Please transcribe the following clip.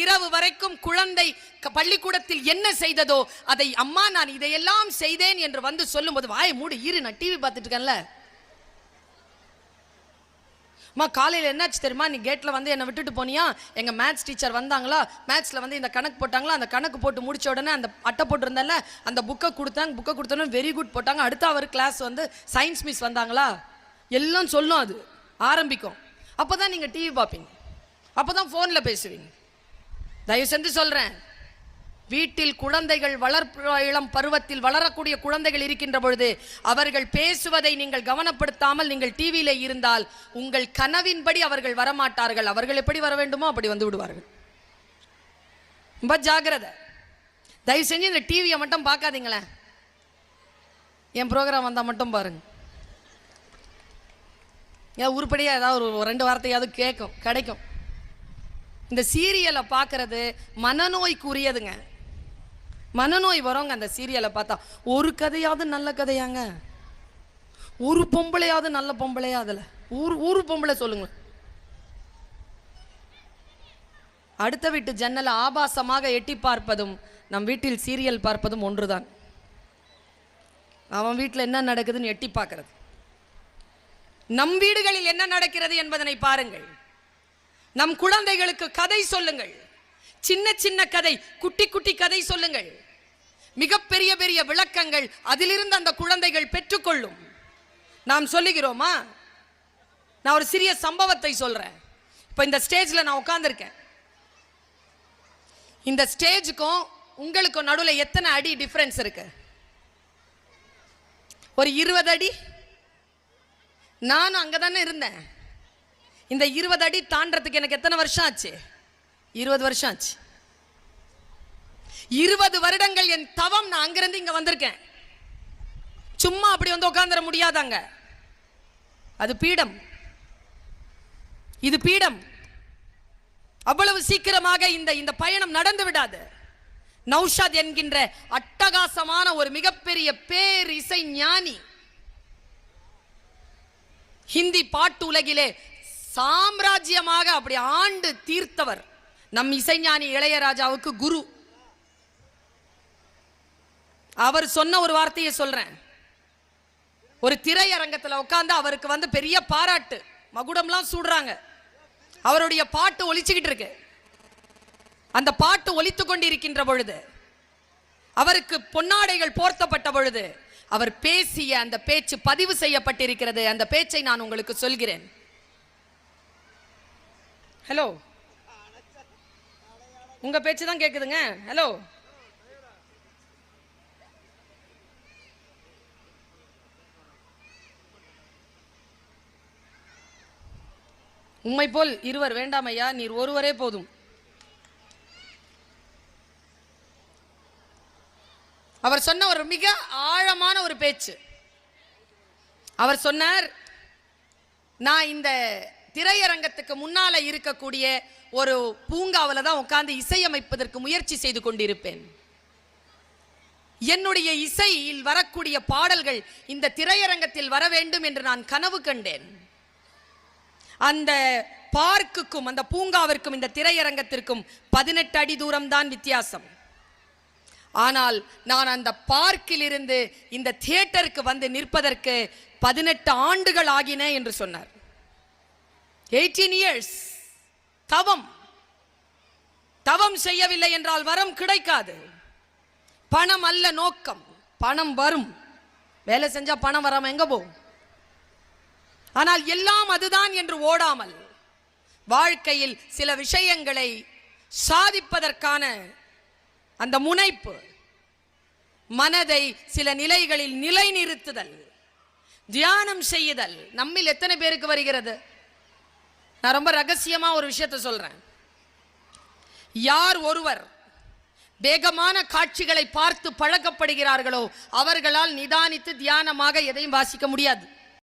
இரவு வரைக்கும் குழந்தை க- பள்ளிக்கூடத்தில் என்ன செய்ததோ அதை அம்மா நான் இதையெல்லாம் செய்தேன் என்று வந்து சொல்லும்போது வாயை மூடு இரு நான் டிவி பார்த்துட்டு இருக்கேன்ல. அம்மா காலையில் என்னாச்சு தெரியுமா? நீ கேட்டில் வந்து என்னை விட்டுட்டு போனியா? எங்கள் மேத்ஸ் டீச்சர் வந்தாங்களா? மேத்ஸில் வந்து இந்த கணக்கு போட்டாங்களா? அந்த கணக்கு போட்டு முடிச்ச உடனே அந்த அட்டை போட்டிருந்தேன்ல அந்த புக்கை கொடுத்தாங்க புக்கை கொடுத்தோன்னே வெரி குட் போட்டாங்க. அடுத்த அவர் கிளாஸ் வந்து சயின்ஸ் மிஸ் வந்தாங்களா? எல்லாம் சொல்லும் அது. ஆரம்பிக்கும். அப்போ தான் நீங்கள் டிவி பார்ப்பீங்க. அப்போ தான் ஃபோனில் பேசுவீங்க. தயவு செஞ்சு சொல்கிறேன் வீட்டில் குழந்தைகள் வளர்ப்பு இளம் பருவத்தில் வளரக்கூடிய குழந்தைகள் இருக்கின்ற பொழுது அவர்கள் பேசுவதை நீங்கள் கவனப்படுத்தாமல் நீங்கள் டிவியில் இருந்தால் உங்கள் கனவின்படி அவர்கள் வரமாட்டார்கள். அவர்கள் எப்படி வர வேண்டுமோ அப்படி வந்து விடுவார்கள். ரொம்ப ஜாக்கிரதை. தயவு செஞ்சு இந்த டிவியை மட்டும் பார்க்காதீங்களேன். என் ப்ரோக்ராம் வந்தால் மட்டும் பாருங்க. ஏன் உருப்படியாக ஏதாவது ஒரு ரெண்டு வார்த்தையாவது கேட்கும் கிடைக்கும். இந்த சீரியலை பார்க்கறது மனநோய்க்குரியதுங்க. மனநோய் வருங்க அந்த சீரியலை பார்த்தா ஒரு கதையாவது நல்ல கதையாங்க. ஒரு பொம்பளையாவது நல்ல பொம்பளையா அதில்? ஒரு ஒரு பொம்பளை சொல்லுங்க அடுத்த வீட்டு ஜன்னலை ஆபாசமாக எட்டி பார்ப்பதும் நம் வீட்டில் சீரியல் பார்ப்பதும் ஒன்றுதான். அவன் வீட்டில் என்ன நடக்குதுன்னு எட்டி பார்க்கறது. நம் வீடுகளில் என்ன நடக்கிறது என்பதனை பாருங்கள். நம் குழந்தைகளுக்கு கதை சொல்லுங்கள். சின்ன சின்ன கதை குட்டி குட்டி கதை சொல்லுங்கள். மிகப்பெரிய பெரிய விளக்கங்கள் அதிலிருந்து அந்த குழந்தைகள் பெற்றுக்கொள்ளும். நாம் சொல்லுகிறோமா? நான் ஒரு சிறிய சம்பவத்தை சொல்றேன். இப்போ இந்த ஸ்டேஜ்ல நான் உட்கார்ந்திருக்கேன். இந்த ஸ்டேஜுக்கும் உங்களுக்கும் நடுவில் எத்தனை அடி டிஃபரன்ஸ் இருக்கு? ஒரு இருபது அடி? நானும் அங்கே தானே இருந்தேன். இந்த இருபது அடி தாண்டறதுக்கு எனக்கு எத்தனை வருஷம் ஆச்சு? இருபது வருஷம் ஆச்சு. இருபது வருடங்கள் என் தவம் நான் அங்கிருந்து இங்க வந்திருக்கேன். சும்மா அப்படி வந்து உட்காந்துட முடியாதாங்க. அது பீடம். இது பீடம். அவ்வளவு சீக்கிரமாக இந்த இந்த பயணம் நடந்து விடாது. நௌஷாத் என்கின்ற அட்டகாசமான ஒரு மிகப்பெரிய பேர் இசை ஞானி. ஹிந்தி பாட்டு உலகிலே சாம்ராஜ்யமாக அப்படி ஆண்டு தீர்த்தவர். நம் இசைஞானி இளையராஜாவுக்கு குரு. அவர் சொன்ன ஒரு வார்த்தையை சொல்றேன். ஒரு திரையரங்கத்துல உட்கார்ந்து அவருக்கு வந்து பெரிய பாராட்டு. மகுடம்லாம் சூடுறாங்க. அவருடைய பாட்டு ஒழிச்சுக்கிட்டு இருக்கு. அந்த பாட்டு ஒலித்து கொண்டிருக்கின்ற பொழுது அவருக்கு பொன்னாடைகள் போர்த்தப்பட்ட பொழுது அவர் பேசிய அந்த பேச்சு பதிவு செய்யப்பட்டிருக்கிறது. அந்த பேச்சை நான் உங்களுக்கு சொல்கிறேன். ஹலோ உங்க பேச்சு தான் கேக்குதுங்க. ஹலோ உம்மை போல் இருவர் வேண்டாமையா? நீர் ஒருவரே போதும். அவர் சொன்ன ஒரு மிக ஆழமான ஒரு பேச்சு. அவர் சொன்னார் நான் இந்த திரையரங்கத்துக்கு முன்னால இருக்கக்கூடிய ஒரு பூங்காவில் தான் உட்கார்ந்து இசையமைப்பதற்கு முயற்சி செய்து கொண்டிருப்பேன். என்னுடைய இசையில் வரக்கூடிய பாடல்கள் இந்த திரையரங்கத்தில் வர வேண்டும் என்று நான் கனவு கண்டேன். அந்த பார்க்குக்கும் அந்த பூங்காவிற்கும் இந்த திரையரங்கத்திற்கும் பதினெட்டு அடி தூரம் தான் வித்தியாசம். ஆனால் நான் அந்த பார்க்கில் இருந்து இந்த தியேட்டருக்கு வந்து நிற்பதற்கு பதினெட்டு ஆண்டுகள் ஆகின என்று சொன்னார். எயிட்டீன் இயர்ஸ் தவம். தவம் செய்யவில்லை என்றால் வரம் கிடைக்காது. பணம் அல்ல நோக்கம். பணம் வரும். வேலை செஞ்சா பணம் வராம எங்க போகும் ஆனால் எல்லாம் அதுதான் என்று ஓடாமல் வாழ்க்கையில் சில விஷயங்களை சாதிப்பதற்கான அந்த முனைப்பு மனதை சில நிலைகளில் நிலைநிறுத்துதல் தியானம் செய்யுதல் நம்மில் எத்தனை பேருக்கு வருகிறது? நான் ரொம்ப ரகசியமாக ஒரு விஷயத்தை சொல்கிறேன் யார் ஒருவர் வேகமான காட்சிகளை பார்த்து பழக்கப்படுகிறார்களோ அவர்களால் நிதானித்து தியானமாக எதையும் வாசிக்க முடியாது.